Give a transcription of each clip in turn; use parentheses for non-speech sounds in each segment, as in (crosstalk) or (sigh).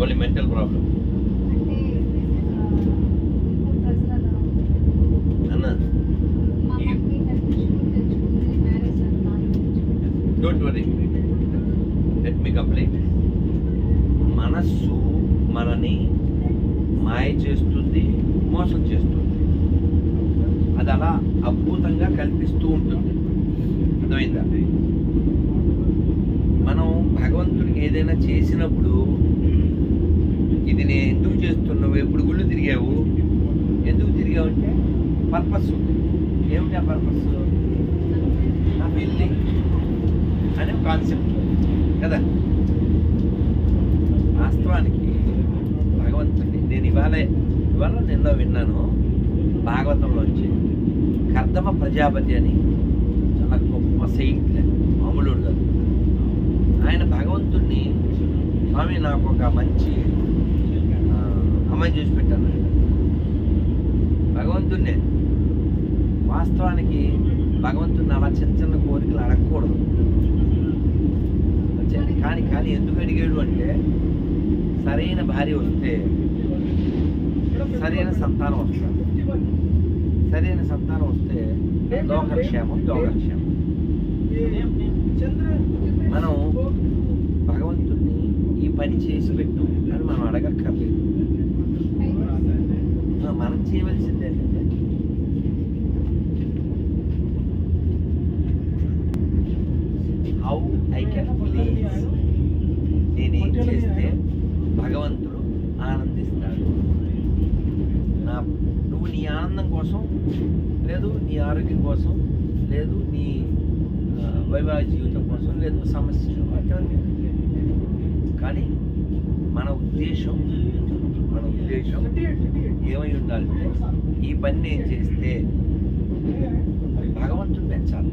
Only mental problem. అన్న don't worry let me complaint మనస్సు మనని మాయ చేస్తుంది మోసం చేస్తుంది. అది అలా అద్భుతంగా కల్పిస్తూ ఉంటుంది. అర్థమైందా? మనం భగవంతుడికి ఏదైనా చేసినప్పుడు ఇది నేను ఎందుకు చేస్తున్నావు ఎప్పుడు గుళ్ళు తిరిగావు ఎందుకు తిరిగావు అంటే పర్పస్ ఉంది ఏమిటి ఆ పర్పస్ నా పెళ్ళి అనే కాన్సెప్ట్ కదా వాస్తవానికి భగవంతుడిని నేను ఇవాళ ఇవాళ నిన్న విన్నాను భాగవతంలోంచి ఉత్తమ ప్రజాపతి అని. చాలా గొప్ప సెయింట్ మామూలుడు కాదు. ఆయన భగవంతుణ్ణి స్వామి నాకు ఒక మంచి అమ్మాయి చూసి పెట్టాను భగవంతుణ్ణే. వాస్తవానికి భగవంతుని అలా చిన్న చిన్న కోరికలు అడగకూడదు. కానీ కానీ ఎందుకు అడిగాడు అంటే సరైన భార్య వస్తే సరైన సంతానం వస్తుంది. సరైన సంతానం వస్తే లోకక్షేమం యోగక్షేమం మనం భగవంతుడిని ఈ పని చేసి పెట్టు అని మనం అడగక్కర్లేదు ఆ, మనం చేయవలసింది ఏంటంటే హౌ ఐ కెన్ ప్లీజ్ నేనేం చేస్తే భగవంతుడు ఆనందిస్తాడు నా నువ్వు నీ ఆనందం కోసం లేదు నీ ఆరోగ్యం కోసం లేదు నీ ఆ, వైవాహిక జీవితం కోసం లేదు సమస్య whatever. కానీ మన ఉద్దేశం? మన ఉద్దేశం ఏమై ఉండాలంటే ఈ పని నేను చేస్తే భగవంతుడు పెంచాలి.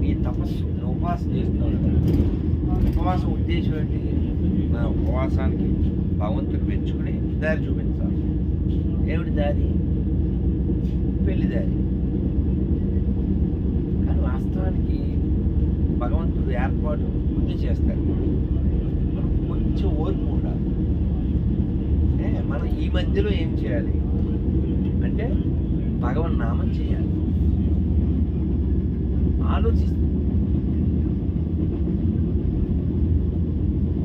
నీ తపస్సు నువ్వు ఉపవాసం చేస్తున్నావు ఉపవాసం ఉద్దేశం ఏంటి? మన ఉపవాసానికి భగవంతుడు పెంచుకుని దారి చూపించాలి. ఏమిటి దారి? పెళ్ళి దారి. కానీ వాస్తవానికి భగవంతుడు ఏర్పాటు ముందు చేస్తారు. కొంచెం ఓర్పు ఉండాలి. ఏ, మనం ఈ మధ్యలో ఏం చేయాలి? అంటే భగవన్ నామం చేయాలి. ఆలోచిస్తాం.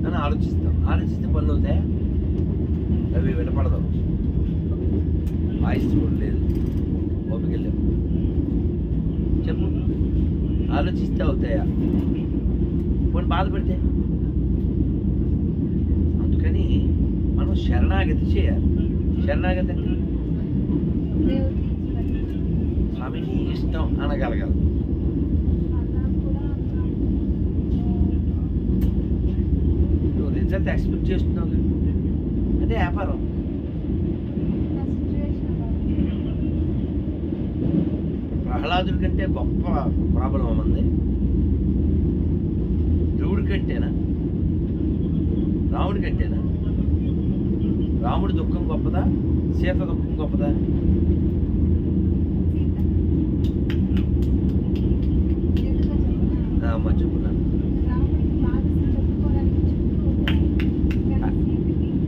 అని ఆలోచిస్తాం. ఆలోచిస్తే పనులు అవుతాయా? అవి వినపడదు. వాయిస్ చూడలేదు ఓపిక లేవు చెప్పు. ఆలోచిస్తే అవుతాయా? పోనీ బాధపడితే అందుకని మనం శరణాగతి చేయాలి. శరణాగతి అంటే? స్వామి నీ ఇష్టం అనగలగాలి. నువ్వు రిజల్ట్ ఎక్స్పెక్ట్ చేస్తున్నావు అంటే వ్యాపారం. ప్రహ్లాదుడి కంటే గొప్ప ప్రాబ్లం ఉంది ధ్రువుడి కంటేనా? రాముడి కంటేనా? రాముడి దుఃఖం గొప్పదా? సీత దుఃఖం గొప్పదా?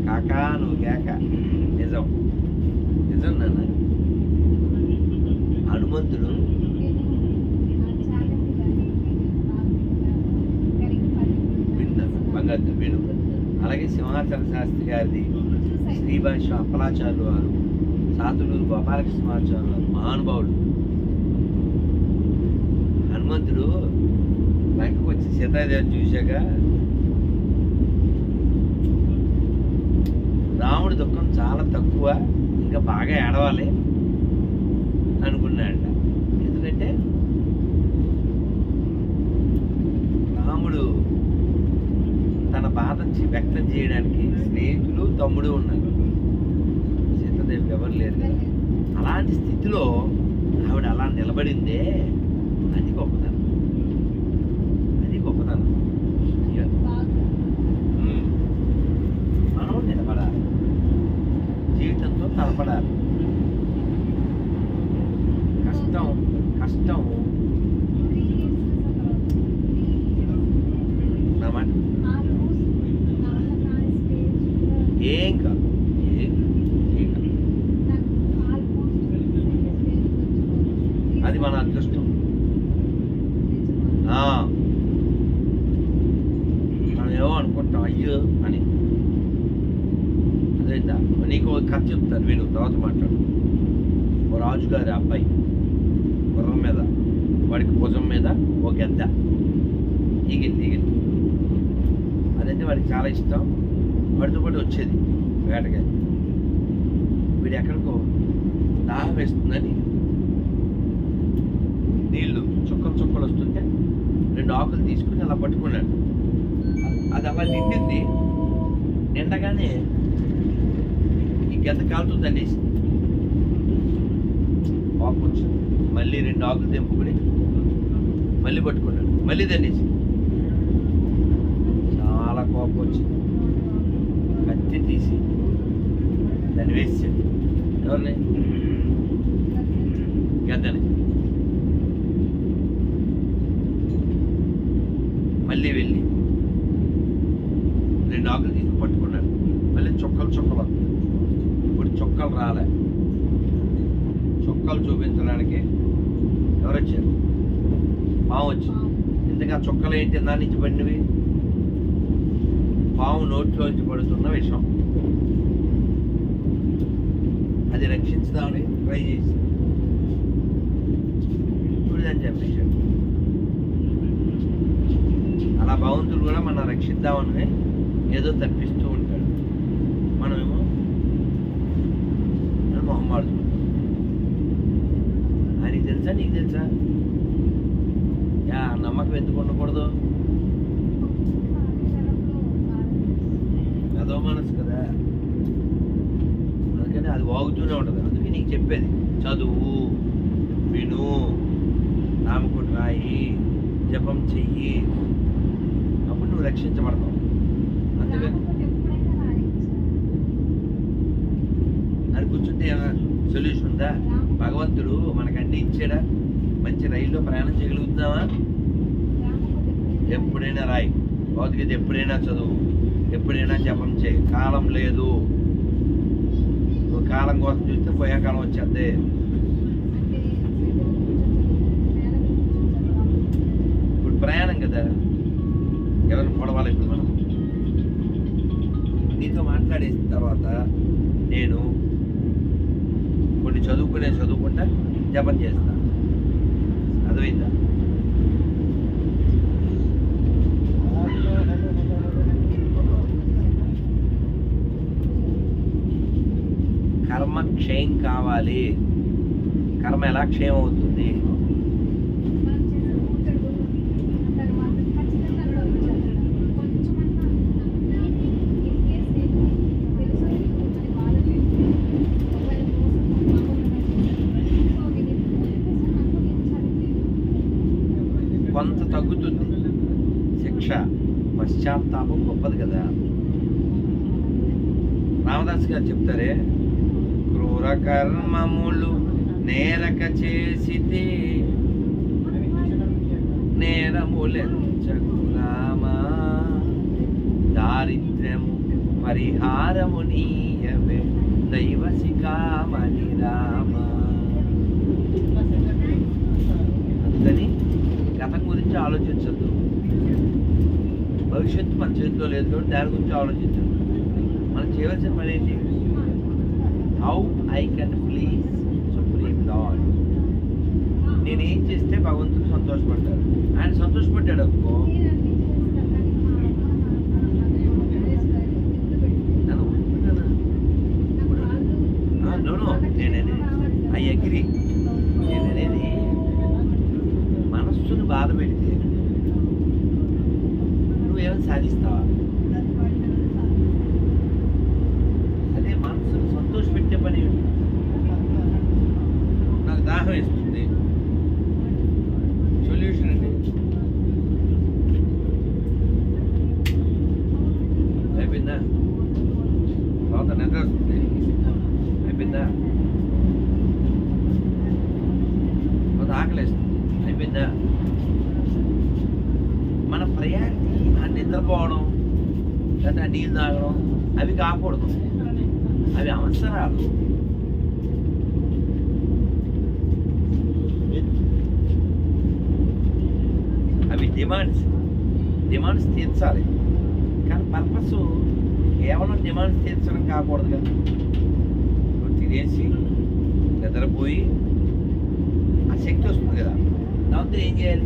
కాకా నువ్వు కేక. నిజం. నిజం నాన్న. హనుమంతుడు బంగారు విను. అలాగే సింహాచల శాస్త్రి గారిది శ్రీభాష అప్పలాచార్యులు వారు సాతులూరు గోపాలకృష్ణమాచార్యులు వారు మహానుభావుడు హనుమంతుడు లంకకు వచ్చి సీతాదేవిని చూశాక రాముడి దుఃఖం చాలా తక్కువ ఇంకా బాగా ఏడవాలి అనుకున్నాడట. ఎందుకంటే రాముడు తన బాధ వ్యక్తం చేయడానికి స్నేహితులు తమ్ముడు ఉన్నారు. సీతాదేవి ఎవరు లేరు కదా. అలాంటి స్థితిలో ఆవిడ అలా నిలబడిందే అది గొప్పతనం. అది గొప్పతనం. మనం నిలబడాలి. జీవితంతో తలపడాలి. కష్టం కష్టం నా మాట ఆ రోజు అయ్యో అని అదేందా నీకు ఒక కథ చెప్తాను విను తర్వాత మాట్లాడు ఓ రాజుగారి అబ్బాయి గుర్రం మీద వాడికి భుజం మీద ఓ గద్ద ఈగిల్ ఈగిల్ అదంటే వాడికి చాలా ఇష్టం వాడితో పాటు వచ్చేది వేటకి వీడు ఎక్కడికో దాహం వేస్తుందని. నీళ్ళు చుక్కలు చుక్కలు వస్తుంటే రెండు ఆకులు తీసుకుని అలా పట్టుకున్నాడు. అది అలా నిండింది. నిండగానే ఈ గత కాలుతో దండేసి కోపం వచ్చింది. మళ్ళీ రెండు ఆకులు తెంపుకుని మళ్ళీ పట్టుకున్నాడు. మళ్ళీ దండేసి చాలా కోపం వచ్చింది కత్తి తీసి దాన్ని వేసాడు ఎవరిని గద్దని మళ్ళీ వెళ్ళి. రెండు ఆకులు తీసి పట్టుకున్నాడు. మళ్ళీ చొక్కలు చొక్కలు. ఇప్పుడు చొక్కలు రాలే. చొక్కలు చూపించడానికి ఎవరు వచ్చారు పాము వచ్చింది ఇంతగా చొక్కలు ఏంటి దాని నుంచి పడినవి? పాము నోట్లోంచి పడుతున్న విషం. అది రక్షించుదామని ట్రై చేసి. చూడదని దాన్ని అలా భగవంతుడు కూడా మనం రక్షిద్దామని ఏదో తప్పిస్తూ ఉంటాడు. మనమేమో అని మొహం ఆయనకి తెలుసా నీకు తెలుసా? యా నమ్మకం ఎందుకు ఉండకూడదు? అదో మనసు కదా. అది వాగుతూనే ఉంటుంది. అందుకే నీకు చెప్పేది చదువు విను నామకుడు రాయి జపం చెయ్యి అప్పుడు నువ్వు రక్షించబడతావు. అందుకని అది కూర్చుంటే సొల్యూషన్ ఉందా? భగవంతుడు మనకు అన్ని ఇచ్చాడా? మంచి రైల్లో ప్రయాణం చేయగలుగుతున్నావా? ఎప్పుడైనా రాయి. భౌతికత ఎప్పుడైనా చదువు ఎప్పుడైనా జపం చేయి. కాలం లేదు. కాలం కోసం చూస్తే పోయే కాలం వచ్చేద్దే. ఇప్పుడు ప్రయాణం కదా. ఎవరిని పొడవాలి ఇప్పుడు మనం? నీతో మాట్లాడేసిన తర్వాత నేను కొన్ని చదువుకునే చదువుకుంటా జపం చేస్తాను అర్థమైందా? కర్మ క్షయం కావాలి. కర్మ ఎలా క్షయం అవుతుంది? కొంత తగ్గుతుంది. శిక్ష పశ్చాత్తాపం గొప్పది కదా. రామదాస్ గారు చెప్తారే క్రూర కర్మములు నేరక చేసితే నేరములెంచకురామా దారిద్ర్యము పరిహారము నీయవే. దైవ శిఖామణి రామ. అందుకని గతం గురించి ఆలోచించద్దు. భవిష్యత్తు మన చేతిలో లేదు కాబట్టి దాని గురించి ఆలోచించద్దు. మనం చేయవలసిన పని ఏంటి? How I can please supreme lord నేనేం చేస్తే భగవంతుడు సంతోషపడ్డాడు. ఆయన సంతోషపడ్డాడు అనుకో నన్ను ఒప్పుకున్నానా? ఆ, no, no, నేననేది ఐ అగ్రి నేననేది మనస్సును బాధ పెడితే నువ్వేమైనా సాధిస్తావా అదే మనసును సంతోష పెట్టే పని ఏమిటి? నాకు దాహం వేస్తుంది సొల్యూషన్ అండి అయిపోయిందా తర్వాత నిద్ర వస్తుంది అయిపోయిందా? కొంత ఆకలిస్తుంది. అయిపోయిందా? మన ప్రయారిటీ ఆ నిద్రపోవడం లేదా ఆ నీళ్ళు తాగడం అవి కాకూడదు. అవి అవసరాలు. అవి డిమాండ్స్. డిమాండ్స్ తీర్చాలి. కానీ పర్పస్ కేవలం డిమాండ్స్ తీర్చడం కాకూడదు కదా. నువ్వు తినేసి నిద్రపోయి ఆ శక్తి వస్తుంది కదా దాంతో ఏం చేయాలి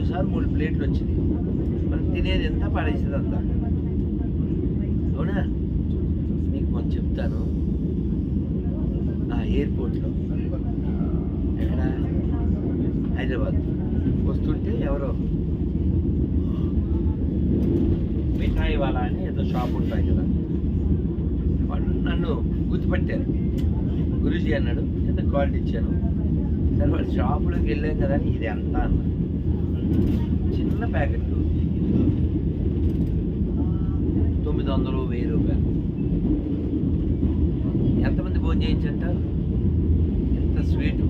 మూడు సార్లు మూడు ప్లేట్లు వచ్చింది. మనం తినేది ఎంత? పడేసేది అంత. అవునా? నీకు కొంచెం చెప్తాను. ఆ ఎయిర్పోర్ట్లో ఎక్కడ? హైదరాబాద్. వస్తుంటే ఎవరో మిఠాయి వాళ్ళ అని ఏదో షాప్ ఉంటాయి కదా. వాళ్ళు నన్ను గుర్తుపట్టారు. గురూజీ అన్నాడు ఏదో క్వాలిటీ ఇచ్చాను? సరే వాళ్ళ షాపులోకి వెళ్ళాం కదా అని ఇది ఎంత అన్నాడు చిన్న ప్యాకెట్ తొమ్మిది వందలు వెయ్యి రూపాయలు. ఎంతమంది భోజనం చేయించంటారు ఎంత స్వీట్?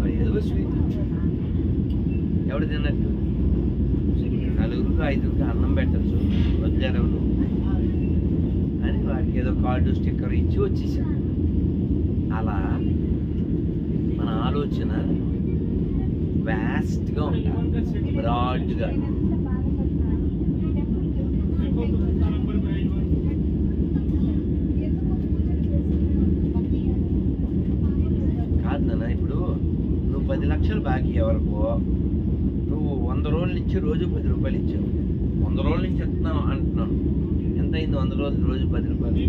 మరి ఏదో స్వీట్. ఎవడు తిన్నట్టు? నలుగురికి ఐదుగురికి అన్నం పెట్టచ్చు. వదిలేరెవరు అని వాడికి ఏదో కార్డు స్టిక్కర్ ఇచ్చి వచ్చేసా. అలా మన ఆలోచన వ్యాస్ట్గా ఉంటుంది బ్రాడ్గా. కాదు నాన్న ఇప్పుడు నువ్వు పది లక్షలు బాకీ ఎవరికో నువ్వు వంద రోజుల నుంచి రోజు పది రూపాయలు ఇచ్చావు. వంద రోజుల నుంచి ఇస్తున్నాను అంటున్నాను. ఎంత అయింది వంద రోజులు రోజు పది రూపాయలు?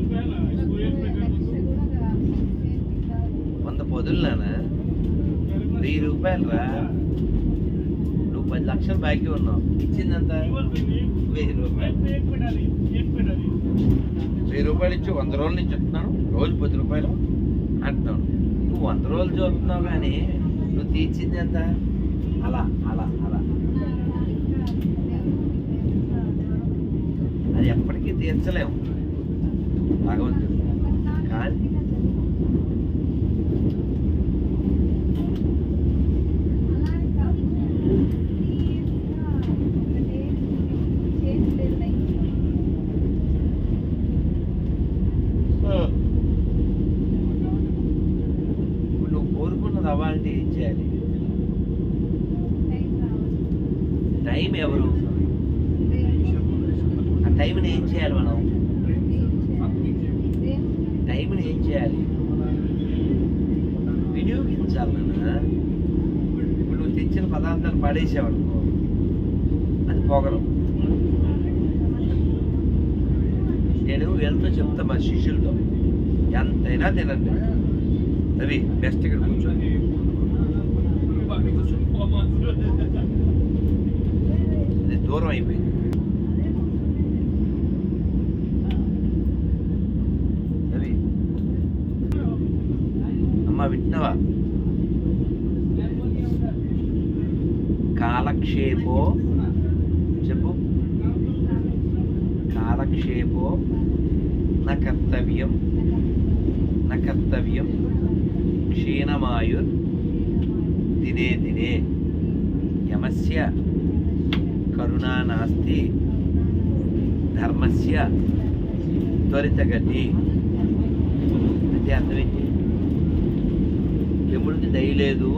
వంద పొదులు నాన్న. వెయ్యి రూపాయలు రా. నువ్వు పది లక్షలు బాకీ ఉన్నావు ఇచ్చిందంత వెయ్యి రూపాయలు. వెయ్యి రూపాయలు ఇచ్చి వంద రోజుల నుంచి చెప్తున్నాను. రోజు పది రూపాయలు అంటున్నాను. నువ్వు వంద రోజులు చూస్తున్నావు కానీ నువ్వు తీర్చింది ఎంత? అలా అలా అలా. అది ఎప్పటికీ తీర్చలేము. భగవంతుడు. కానీ ఇప్పుడు నువ్వు కోరుకున్నది అవ్వాలంటే ఏం చేయాలి టైం ఎవరు ఆ టైంని ఏం చేయాలి మనం టైంని ఏం చేయాలి వినియోగించాలి నాన్న ఇప్పుడు నువ్వు తెచ్చిన పదార్థాలు పడేసావనుకో అది పొగరం. నేను వీళ్ళతో చెప్తా మా శిష్యులతో. ఎంతైనా తినండి. అవి బెస్ట్ ఇక్కడ కూర్చో. (laughs) ఇది దూరం అయిపోయింది అవి విన్నవా? కాలక్షేపో చెప్పు. కాలక్షేపో న కర్తవ్యం న కర్తవ్యం క్షీణమాయుర్ దినే దినే యమస్య కరుణా నాస్తి ధర్మస్య త్వరితగతి. అంటే అర్థమేంటి యముడికి దయలేదు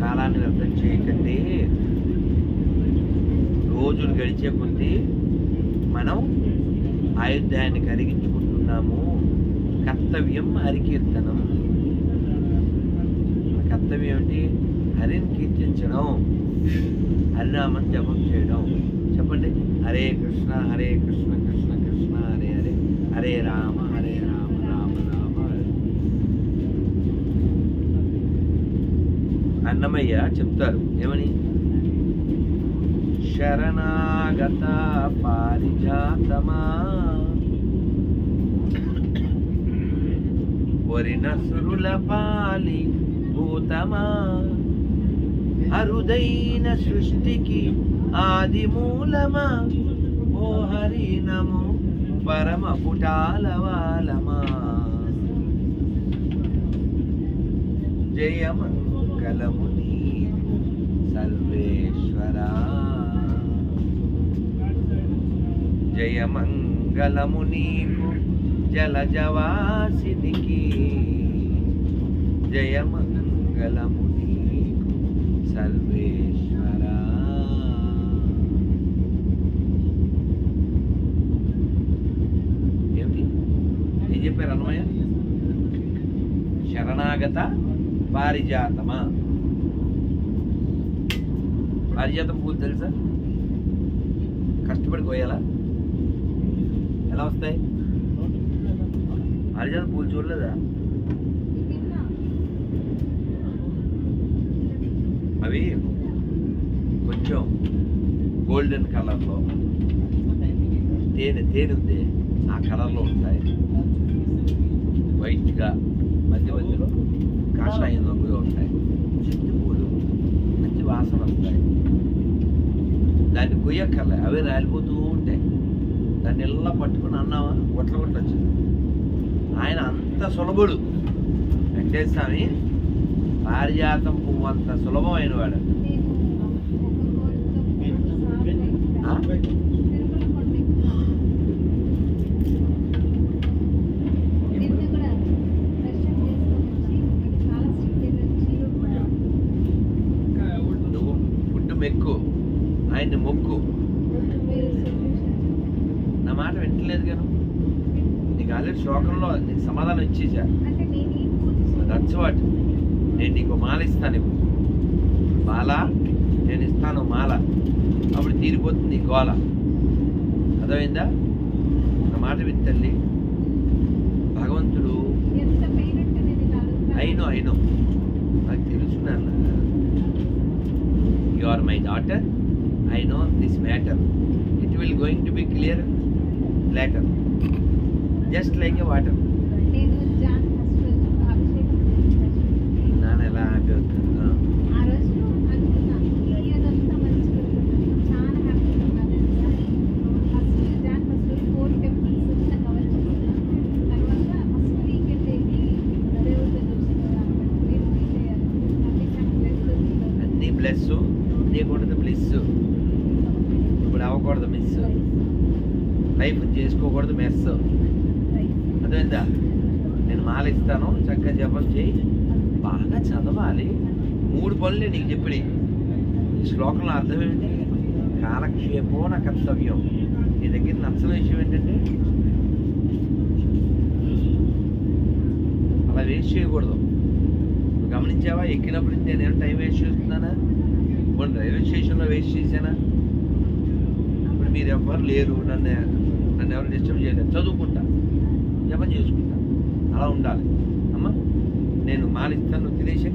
కాలాన్ని వ్యర్థం చేయకండి. రోజులు గడిచే కొద్దీ మనం ఆయుధాన్ని కరిగించుకుంటున్నాము. కర్తవ్యం హరికీర్తనం కర్తవ్యం ఏంటి హరిని కీర్తించడం. హరినామం జపం చేయడం. చెప్పండి? హరే కృష్ణ హరే కృష్ణ కృష్ణ కృష్ణ హరే హరే. హరే రామ రామ రామ హరే అన్నమయ్య చెప్తారు. ఏమని? శరణాగత పారిజాతమా? వరిన సురుల పాలి భూతమా? అరుదైన సృష్టికి ఆది మూలమా? ఓ హరి నమో పరమ పుటాలవాలమా జయమంగ సకలము నీకు సర్వేశ్వరా. జయమంగళము నీకు జలజవాసినికి. జయమంగళము నీకు సర్వేశ్వరా. ఏమిటి? ఏం చెప్పారు అన్నమయ్య? శరణాగత పారిజాతమా? పారిజాతం పూలు తెలుసా? కష్టపడి కోయాలా ఎలా వస్తాయి? పారిజాతం పూలు చూడలేదా? అవి కొంచెం గోల్డెన్ కలర్లో తేనె తేనె ఉంది. ఆ కలర్లో ఉంటాయి. వైట్గా మధ్య మధ్యలో. కాషాయం రంగులో ఉంటాయి చిట్టి పూలు మంచి వాసన వస్తాయి దాన్ని కొయ్యక్కర్లే అవే రాలిపోతూ ఉంటాయి దాన్ని ఇలా పట్టుకుని అన్నావా ఒట్ల కొట్టచ్చు ఆయన అంత సులభుడు వెంకటేశ్వర స్వామి పారిజాతం పువ్వు అంత సులభమైన వాడు నేను ఒక కోరికతో ఆ? తిరుమల కొండ ఎక్కుతాను. నిన్న కూడా దర్శనం చేసుకొని వచ్చి నాకు చాలా స్ట్రిక్ట్ వచ్చి నువ్వు ఫుడ్ మెక్కు. ఆయన్ని మొక్కు. నా మాట వింటలేదు గాను. నీకు ఆల్రెడీ శ్లోకంలో నీకు సమాధానం ఇచ్చేసా. దట్స్ వాట్ నేను నీకు మాల ఇస్తాను ఇప్పుడు మాల? నేను ఇస్తాను మాల. అప్పుడు తీరిపోతుంది నీ గోల. అర్థమైందా? నా మాట విని తల్లి. భగవంతుడు అయినో అయినో. నాకు తెలుసు నాన్న. you are my daughter. I know this matter. It will going to be clear later. Just like a water. చేసుకోకూడదు మెస్ నేను మాల ఇస్తాను చక్కగా జపం చేయి. బాగా చదవాలి. మూడు పనులే నీకు చెప్పినాయి. ఈ శ్లోకంలో అర్థం ఏంటి కాలక్షేపో నా కర్తవ్యం. నీ దగ్గర నచ్చని విషయం ఏంటంటే అలా వేస్ట్ చేయకూడదు. గమనించావా? ఎక్కినప్పుడు నేను నేను టైం వేస్ట్ చేస్తున్నానా? కొన్ని రైల్వే స్టేషన్లో వేస్ట్ చేశానా? ఇప్పుడు మీరు ఎవ్వరు లేరు నన్ను నన్ను ఎవరు డిస్టర్బ్ చేయలేదు చదువుకుంటా. జపం చేసుకుంటా. అలా ఉండాలి. అమ్మా నేను మాలిస్తాను తినేసే